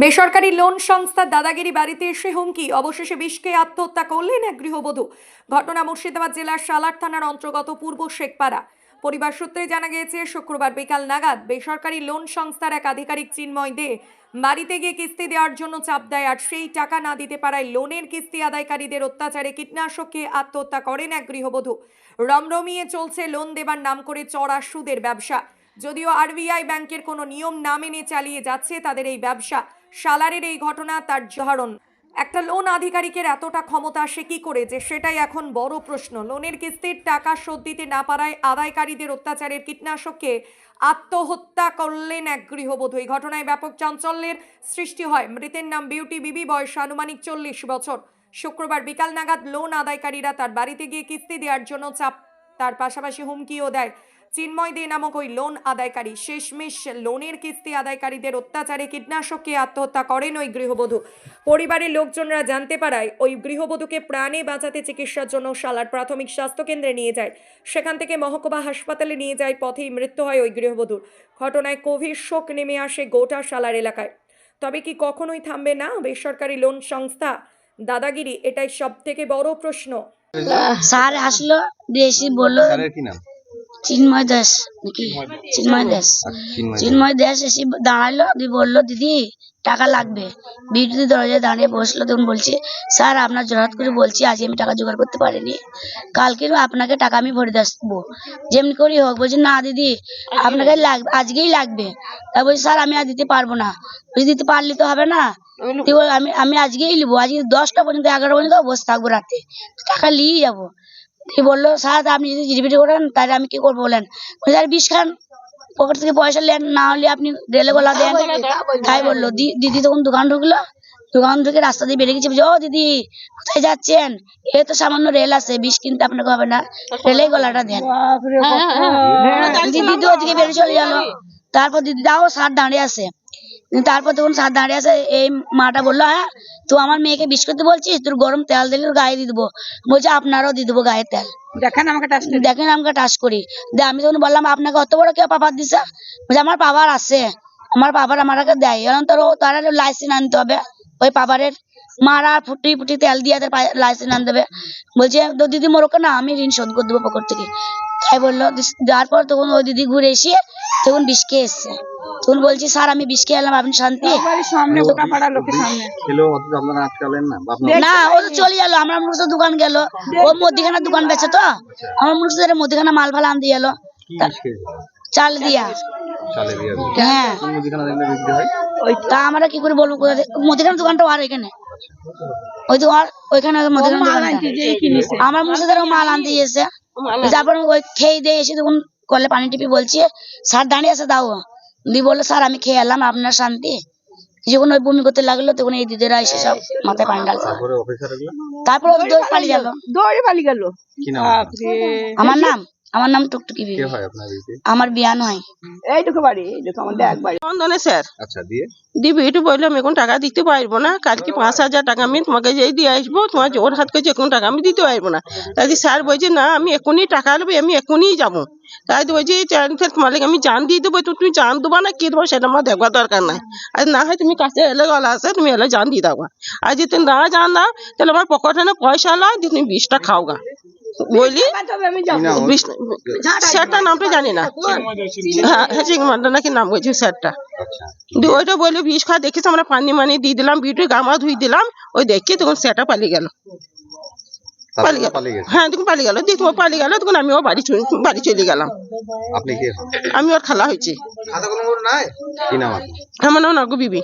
বেসরকারি লোন সংস্থার দাদাগিরি বাড়িতে এসে হুমকি। অবশেষে বিষকে আত্মহত্যা করলেন এক গৃহবধূ। ঘটনা মুর্শিদাবাদ জেলার সালার থানার অন্তর্গত পূর্ব শেখপাড়া। পরিবার সূত্রে জানা গিয়েছে, শুক্রবার বিকাল নাগাদ বেসরকারি লোন সংস্থার এক আধিকারিক চিন্ময় দে বাড়িতে গিয়ে কিস্তি দেওয়ার জন্য চাপ দেয় আর সেই টাকা না দিতে পারায় লোনের কিস্তি আদায়কারীদের অত্যাচারে কীটনাশককে আত্মহত্যা করেন এক গৃহবধূ। রমরমিয়ে চলছে লোন দেবার নাম করে চড়া সুদের ব্যবসা। যদিও আরবিআই ব্যাংকের কোনো নিয়ম না মেনে চালিয়ে যাচ্ছে তাদের এই ব্যবসা। সালারের এই ঘটনা তার উদাহরণ একটা লোন আধিকারিকের এতটা ক্ষমতা সে কি করে যে সেটাই এখন বড় প্রশ্ন। লোনের কিস্তির টাকা শোধ দিতে না পারায় আদায়কারীদের অত্যাচারের কীটনাশককে আত্মহত্যা করলেন এক গৃহবধূ। এই ঘটনায় ব্যাপক চাঞ্চল্যের সৃষ্টি হয়। মৃতের নাম বিউটি বিবি, বয়স আনুমানিক চল্লিশ বছর। শুক্রবার বিকাল নাগাদ লোন আদায়কারীরা তার বাড়িতে গিয়ে কিস্তি দেওয়ার জন্য চাপ তার পাশাপাশি হুমকিও দেয়। চিন্ময় দে নামক ওই লোন আদায়কারী শেষমেশ লোনের কিস্তি আদায়কারীদের অত্যাচারে কীটনাশককে আত্মহত্যা করেন ওই গৃহবধূ। পরিবারের লোকজনরা জানতে পারায় ওই গৃহবধূকে প্রাণে বাঁচাতে চিকিৎসার জন্য শালার প্রাথমিক স্বাস্থ্যকেন্দ্রে নিয়ে যায়। সেখান থেকে মহকুমা হাসপাতালে নিয়ে যায় পথেই মৃত্যু হয় ওই গৃহবধূর। ঘটনায় গভীর শোক নেমে আসে গোটা শালার এলাকায়। তবে কি কখনোই থামবে না বেসরকারি লোন সংস্থা? দাদাগিরি এটাই সব থেকে বড় প্রশ্ন। স্যার আসলো দিয়ে এসে বলল স্যারের কি নাম? চিন্ময় দাস নাকি? চিন্ময় দাস চিন্ময় দাস এসে দাঁড়াল দিয়ে বলল দিদি টাকা লাগবে। বিদ্যুৎ দরজায় দাঁড়িয়ে বসল তখন বলছে স্যার আপনার জোরাত করে বলছি আজ আমি টাকা জোগাড় করতে পারিনি। কালকেও আপনাকে টাকা আমি ভরে আসব। যেমনি করেই হোক বলছি না দিদি আপনাকে লাগবে আজকেই লাগবে। তা বলছি স্যার আমি আর দিতে পারব না। বলছি দিতে পারলে তো হবে না। আমি আমি আজকেই নিবো আজকে দশটা পর্যন্ত এগারো পর্যন্ত বসে থাকব রাতে। টাকা নিয়ে যাব। দিয়ে বলল স্যার আপনি যদি জিডিপিটি করেন তাহলে আমি কি করব বলেন? আর বিষ খান পকেট থেকে পয়সা নেন না হলে আপনি রেলে গলা দেন। তাই বলল দিদি তখন দোকান ঢুকলো দোকান থেকে রাস্তা দিয়ে বেরিয়ে গেছে। ও দিদি কোথায় যাচ্ছেন? এ তো সামান্য রেল আছে বিষ কিনতে আপনাকে হবে না। রেলে গলাটা দেন। দিদি তো ওদিকে বেরিয়ে চলে গেল। তারপর দিদি দাও স্যার দাঁড়িয়ে আছে। তারপর তখন স্যার দাঁড়িয়ে আছে এই মাটা বলল হ্যাঁ তুই আমার মেয়েকে বিষ করতে বলছিস তোর গরম তেল দিলে ওর গায়ে দিয়ে দেবো। বলছে আপনারও দিয়ে দেবো গায়ে তেল। দেখেন আমাকে টাচ দেখেন আমাকে টাচ করি। দিয়ে আমি তখন বললাম আপনাকে অত বড় কেউ পাপার দিছে? বলছে আমার পাবার আছে। আমার পাবার আমাকে দেয়। এখন তোর তার লাইসেন্স আনতে হবে। ওই পাবারের মারা ফুটি ফুটি তেল দিয়ে তার লাইসেন্স আনতে হবে। বলছে তো দিদি মোরকে না আমি ঋণ শোধ করে দেবো পকেট থেকে। তাই বলল দিস- দেওয়ার পর তখন ওই দিদি ঘুরে এসে তখন বিষ খেয়ে এসছে। তখন বলছি স্যার আমি বিষ খেয়ে এলাম আপনি শান্তি? সামনে গোটা পাড়া লোকের সামনে। খেলেও অথচ আপনারা আটকালেন না না ও তো চলে গেল আমরা মুখে দোকান গেল। ও মধ্যখানে দোকান বেচে তো? আমার মুখে মধ্যখানে মাল ফাল আনতে গেল। চাল দিয়া। চালে দিয়ে দিন। হ্যাঁ। মুদিখানা তা। আমরা কি করে বলব কোথা থেকে মুদিখানা দোকানটা আর এখানে। ওই তো আর ওইখানে মুদিখানা কিনেছে। আমার মুখে মাল আনতে গিয়েছে। তারপর ওই খেয়ে দিয়ে এসে তখন কলে পানি টিপি বলছি স্যার দাঁড়িয়ে আছে দাও। দি বলল স্যার আমি খেয়ে এলাম আপনার শান্তি? যখন ওই বমি করতে লাগল তখন এই দিদিরা এসে সব মাথায় পানি ডালছে তারপরে অফিসার এগুলো? তারপর দৌড় পালিয়ে গেল। দৌড়ে পালিয়ে গেল? কি নাম বাপরে। আমার নাম? আমার নাম টুকটুকি কে বিবি। আমার বিয়ান হয়। এইটুকু বাড়ি এইটুকু আমাদের এক বাড়ি। বন্ধনে স্যার। আচ্ছা দিয়ে? দিবি একটু বললাম এখন টাকা দিতে পারব না। কালকে পাঁচ হাজার টাকা আমি তোমাকে যেই দিয়ে আসব তোমার জোর হাত করছে এখন টাকা আমি দিতে পারব না। তাই দিয়ে স্যার বলছে না আমি এখনই টাকা নেব আমি এখনই যাব। তাই তো বলছি "চান- স্যার, তোমার লাগে আমি জান দিয়ে দেবো তো তুমি জান দেবো না কি দেবো সেটা আমার দেখবার দরকার নাই। আর না হয় তুমি কাছে এলে গলা আছে তুমি এলে জান দিয়ে দাও আর যদি তুমি না জান দাও তাহলে আমার পকেটে না পয়সা লয় দিয়ে তুমি বিষটা খাও গা। বলি? স্যারটার নামটা জানি না। হ্যাঁ হ্যাঁ চিংমান্ডা নাকি নাম বলছি স্যারটা। আচ্ছা। দিয়ে ওইটা বলে বিষ খাওয়া দেখেছি আমরা পানি মানি দিয়ে দিলাম বিউটি গামা ধুই দিলাম ওই দেখি তখন সেটা পালিয়ে গেল। পালিয়ে গেল। হ্যাঁ তখন পালিয়ে গেল। পালিয়ে গেল তখন আমিও বাড়ি চলে- বাড়ি চলে গেলাম। আপনি কে? আমি ওর খালা হয়েছি। আমার নাম নাগু বিবি।